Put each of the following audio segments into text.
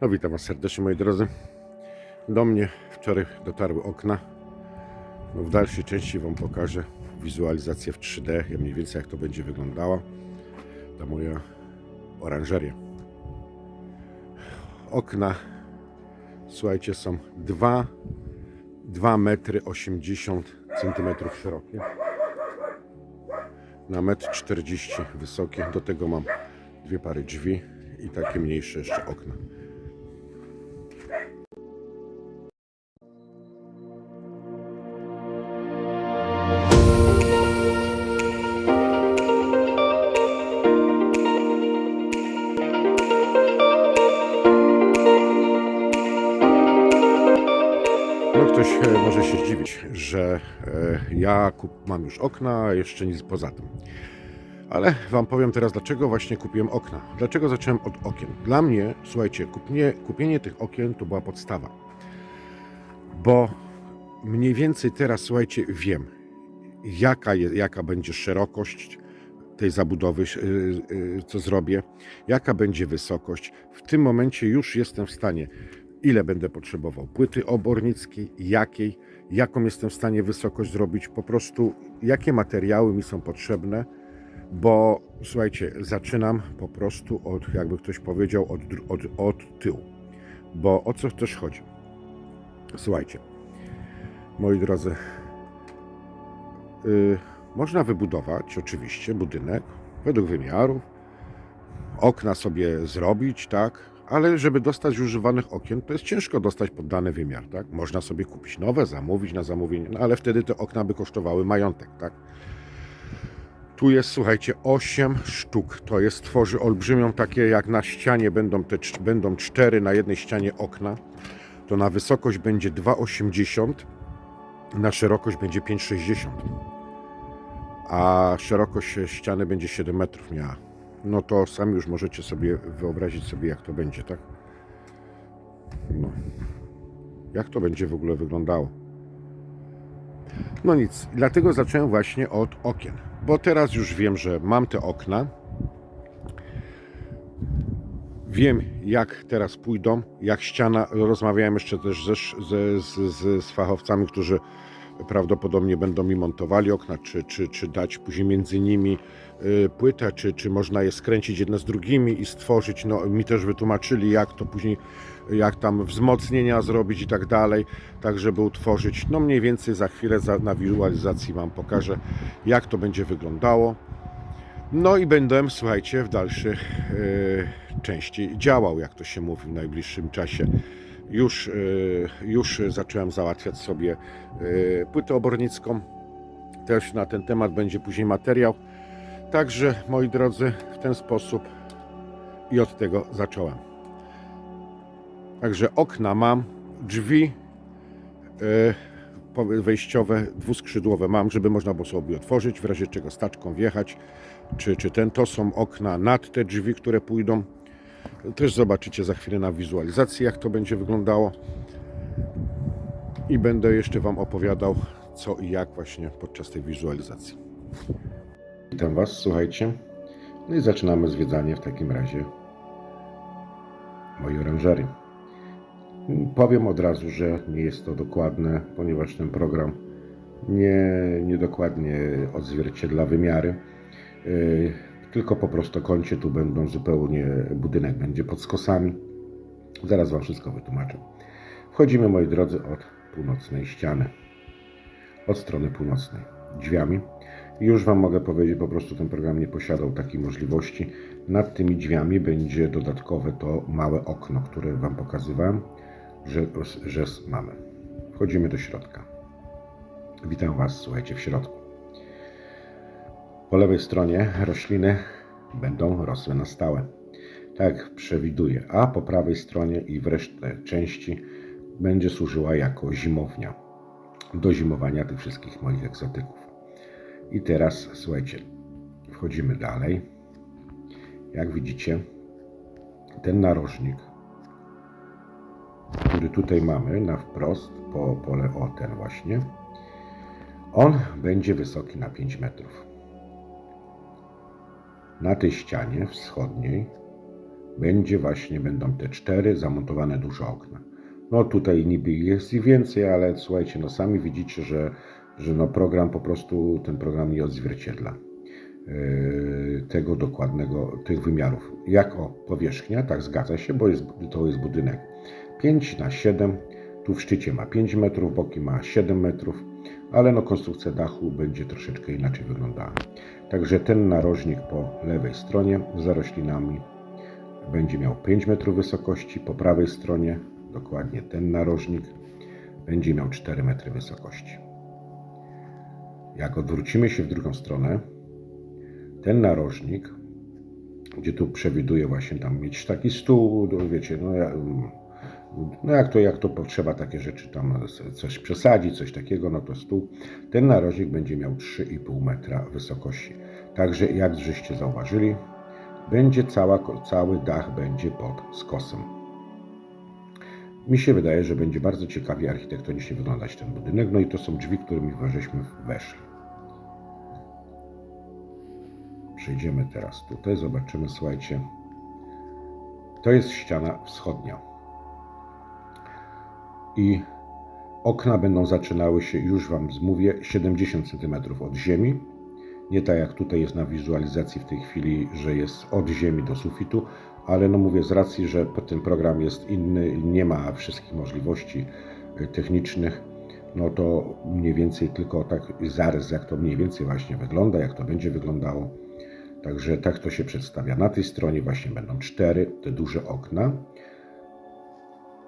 No witam Was serdecznie moi drodzy. Do mnie wczoraj dotarły okna. No, w dalszej części Wam pokażę wizualizację w 3D, ja mniej więcej jak to będzie wyglądała. Ta moja oranżeria. Okna, słuchajcie, są 2, 2 metry 80 centymetrów szerokie. Na metr 40 wysokie. Do tego mam dwie pary drzwi i takie mniejsze jeszcze okna. Zdziwić, że e, ja mam już okna, jeszcze nic poza tym. Ale Wam powiem teraz, dlaczego właśnie kupiłem okna. Dlaczego zacząłem od okien. Dla mnie, słuchajcie, kupienie, kupienie tych okien to była podstawa. Bo mniej więcej teraz, słuchajcie, wiem, jaka, jaka będzie szerokość tej zabudowy, y, y, co zrobię, jaka będzie wysokość. W tym momencie już jestem w stanie, ile będę potrzebował płyty obornickiej, jakiej, jaką jestem w stanie wysokość zrobić, po prostu jakie materiały mi są potrzebne, bo słuchajcie, zaczynam po prostu od, jakby ktoś powiedział, od, od, od tyłu. Bo o co też chodzi? Słuchajcie, moi drodzy, y, można wybudować oczywiście budynek według wymiarów, okna sobie zrobić, tak, ale żeby dostać używanych okien, to jest ciężko dostać pod dany wymiar, tak? Można sobie kupić nowe, zamówić na zamówienie, no ale wtedy te okna by kosztowały majątek, tak? Tu jest, słuchajcie, 8 sztuk. To jest, tworzy olbrzymią takie, jak na ścianie będą, te, będą cztery na jednej ścianie okna. To na wysokość będzie 2,80, na szerokość będzie 5,60. A szerokość ściany będzie 7 metrów miała. No to sami już możecie sobie wyobrazić sobie, jak to będzie, tak? No. Jak to będzie w ogóle wyglądało? No nic, dlatego zacząłem właśnie od okien, bo teraz już wiem, że mam te okna. Wiem, jak teraz pójdą, jak ściana. Rozmawiałem jeszcze też ze, ze, z, z, fachowcami, którzy prawdopodobnie będą mi montowali okna, czy, czy, czy dać później między nimi płytę, czy, czy można je skręcić jedne z drugimi i stworzyć. No, mi też wytłumaczyli, jak to później, jak tam wzmocnienia zrobić i tak dalej, tak żeby utworzyć. No mniej więcej za chwilę za, na wizualizacji Wam pokażę, jak to będzie wyglądało. No i będę, słuchajcie, w dalszych e, części działał, jak to się mówi w najbliższym czasie. Już, e, już zacząłem załatwiać sobie płytę obornicką. Też na ten temat będzie później materiał. Także, moi drodzy, w ten sposób i od tego zacząłem. Także okna mam, drzwi po- wejściowe, dwuskrzydłowe mam, żeby można było sobie otworzyć, w razie czego staczką wjechać, czy, czy ten. To są okna nad te drzwi, które pójdą. Też zobaczycie za chwilę na wizualizacji, jak to będzie wyglądało. I będę jeszcze Wam opowiadał, co i jak właśnie podczas tej wizualizacji. Witam Was, słuchajcie. No i zaczynamy zwiedzanie w takim razie mojej oranżerii. Powiem od razu, że nie jest to dokładne, ponieważ ten program nie, niedokładnie odzwierciedla wymiary. Yy, Tylko po prostokącie tu będą zupełnie, budynek będzie pod skosami. Zaraz Wam wszystko wytłumaczę. Wchodzimy, moi drodzy, od północnej ściany. Od strony północnej. Drzwiami. Już Wam mogę powiedzieć, po prostu ten program nie posiadał takiej możliwości. Nad tymi drzwiami będzie dodatkowe to małe okno, które Wam pokazywałem, że, że mamy. Wchodzimy do środka. Witam Was, słuchajcie, w środku. Po lewej stronie rośliny będą rosły na stałe. Tak przewiduję. A po prawej stronie i w resztę części będzie służyła jako zimownia. Do zimowania tych wszystkich moich egzotyków. I teraz słuchajcie, wchodzimy dalej. Jak widzicie, ten narożnik, który tutaj mamy na wprost po pole o ten właśnie, on będzie wysoki na 5 metrów. Na tej ścianie wschodniej będzie właśnie, będą te cztery zamontowane duże okna. No tutaj niby jest i więcej, ale słuchajcie, no sami widzicie, że, że no program po prostu, ten program nie odzwierciedla yy, tego dokładnego, tych wymiarów. Jak o powierzchnia, tak zgadza się, bo jest, to jest budynek 5 na 7, tu w szczycie ma 5 metrów, boki ma 7 metrów, ale no konstrukcja dachu będzie troszeczkę inaczej wyglądała. Także ten narożnik po lewej stronie z roślinami będzie miał 5 metrów wysokości, po prawej stronie dokładnie ten narożnik będzie miał 4 metry wysokości. Jak odwrócimy się w drugą stronę, ten narożnik, gdzie tu przewiduję właśnie tam mieć taki stół, no wiecie, no, no jak to, jak to potrzeba takie rzeczy tam coś przesadzić, coś takiego, no to stół. Ten narożnik będzie miał 3,5 metra wysokości. Także jak żeście zauważyli, będzie cała, cały dach będzie pod skosem. Mi się wydaje, że będzie bardzo ciekawie architektonicznie wyglądać ten budynek. No i to są drzwi, którymi żeśmy weszli. Przejdziemy teraz tutaj, zobaczymy, słuchajcie. To jest ściana wschodnia. I okna będą zaczynały się, już Wam zmówię, 70 cm od ziemi. Nie tak jak tutaj jest na wizualizacji w tej chwili, że jest od ziemi do sufitu, ale no mówię z racji, że ten program jest inny nie ma wszystkich możliwości y, technicznych, no to mniej więcej tylko tak zarys, jak to mniej więcej właśnie wygląda, jak to będzie wyglądało. Także tak to się przedstawia. Na tej stronie właśnie będą cztery te duże okna.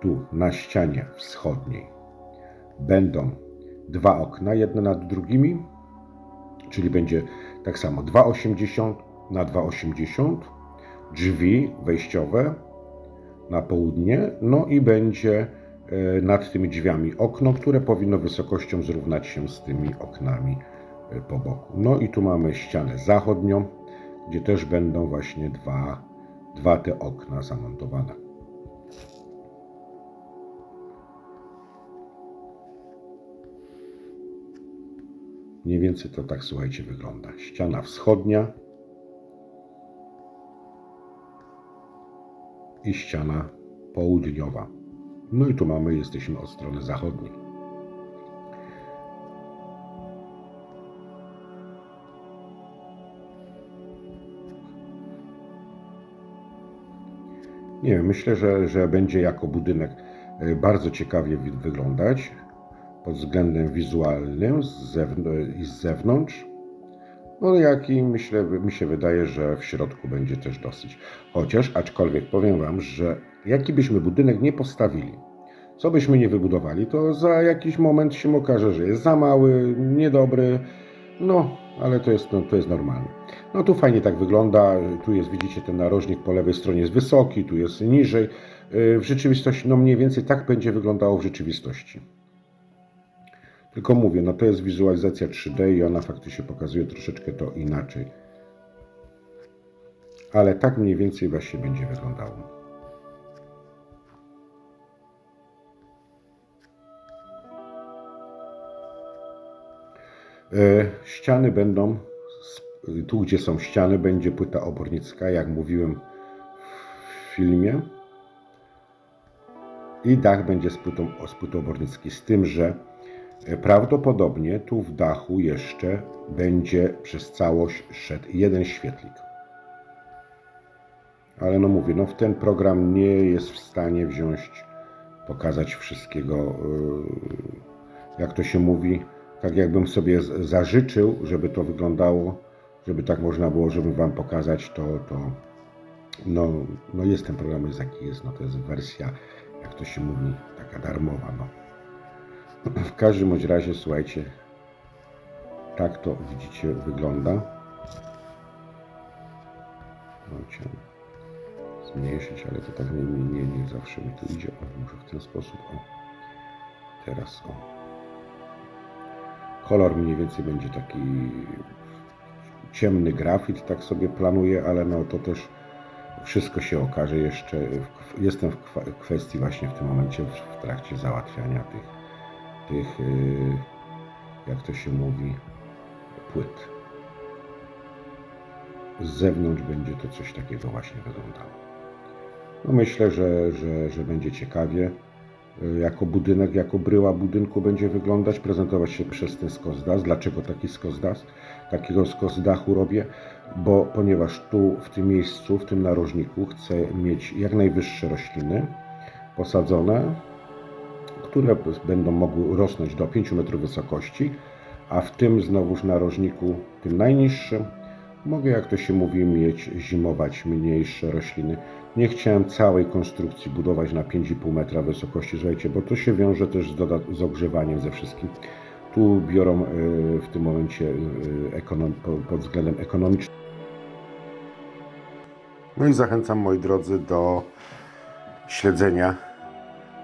Tu na ścianie wschodniej będą dwa okna, jedne nad drugimi, czyli będzie tak samo 2,80 na 2,80 drzwi wejściowe na południe, no i będzie e, nad tymi drzwiami okno, które powinno wysokością zrównać się z tymi oknami e, po boku. No i tu mamy ścianę zachodnią, gdzie też będą właśnie dwa, dwa te okna zamontowane. Mniej więcej to tak, słuchajcie, wygląda. Ściana wschodnia i ściana południowa. No i tu mamy, jesteśmy od strony zachodniej. Nie wiem, myślę, że, że będzie jako budynek e, bardzo ciekawie wi- wyglądać pod względem wizualnym z i z zewnątrz. No jak i myślę, mi się wydaje, że w środku będzie też dosyć. Chociaż, aczkolwiek powiem Wam, że jaki byśmy budynek nie postawili, co byśmy nie wybudowali, to za jakiś moment się okaże, że jest za mały, niedobry, no, ale to jest, no, to jest normalne. No tu fajnie tak wygląda, tu jest, widzicie, ten narożnik po lewej stronie jest wysoki, tu jest niżej. Yy, W rzeczywistości, no mniej więcej tak będzie wyglądało w rzeczywistości. Tylko mówię, no to jest wizualizacja 3D i ona faktycznie pokazuje troszeczkę to inaczej. Ale tak mniej więcej właśnie będzie wyglądało. Ściany będą, tu gdzie są ściany, będzie płyta obornicka, jak mówiłem w filmie. I dach będzie z płytą, z płytą obornickiej, z tym, że e, prawdopodobnie tu w dachu jeszcze będzie przez całość szedł jeden świetlik. Ale no mówię, no w ten program nie jest w stanie wziąć, pokazać wszystkiego, yy, jak to się mówi, tak jakbym sobie zażyczył, żeby to wyglądało, żeby tak można było, żeby Wam pokazać, to, to no, no jest ten program, jest jaki jest, no to jest wersja, jak to się mówi, taka darmowa, no. W każdym bądź razie, słuchajcie, tak to widzicie wygląda. No, chciałem zmniejszyć, ale to tak nie, nie, nie, zawsze mi to idzie. O, może w ten sposób. O, teraz o. Kolor mniej więcej będzie taki ciemny grafit, tak sobie planuję, ale no to też wszystko się okaże jeszcze. Jestem w kwestii właśnie w tym momencie w, trakcie załatwiania tych, tych yy, jak to się mówi, płyt. Z zewnątrz będzie to coś takiego właśnie wyglądało. No myślę, że, że, że będzie ciekawie. Y, Jako budynek, jako bryła budynku będzie wyglądać, prezentować się przez ten skos das. Dlaczego taki skos das? Takiego skos dachu robię, bo ponieważ tu w tym miejscu, w tym narożniku chcę mieć jak najwyższe rośliny posadzone, które będą mogły rosnąć do 5 metrów wysokości, a w tym znowuż narożniku, tym najniższym, mogę, jak to się mówi, mieć, zimować mniejsze rośliny. Nie chciałem całej konstrukcji budować na 5,5 metra wysokości, słuchajcie, bo to się wiąże też z, z ogrzewaniem ze wszystkim. Tu biorą y, w tym momencie y, pod względem ekonomicznym. No i zachęcam, moi drodzy, do śledzenia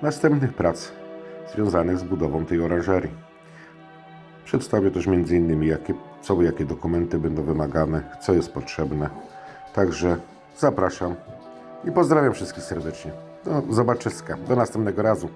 następnych prac związanych z budową tej oranżerii. Przedstawię też m.in. Jakie, co jakie dokumenty będą wymagane, co jest potrzebne. Także zapraszam i pozdrawiam wszystkich serdecznie. Do zobaczyska. Do następnego razu.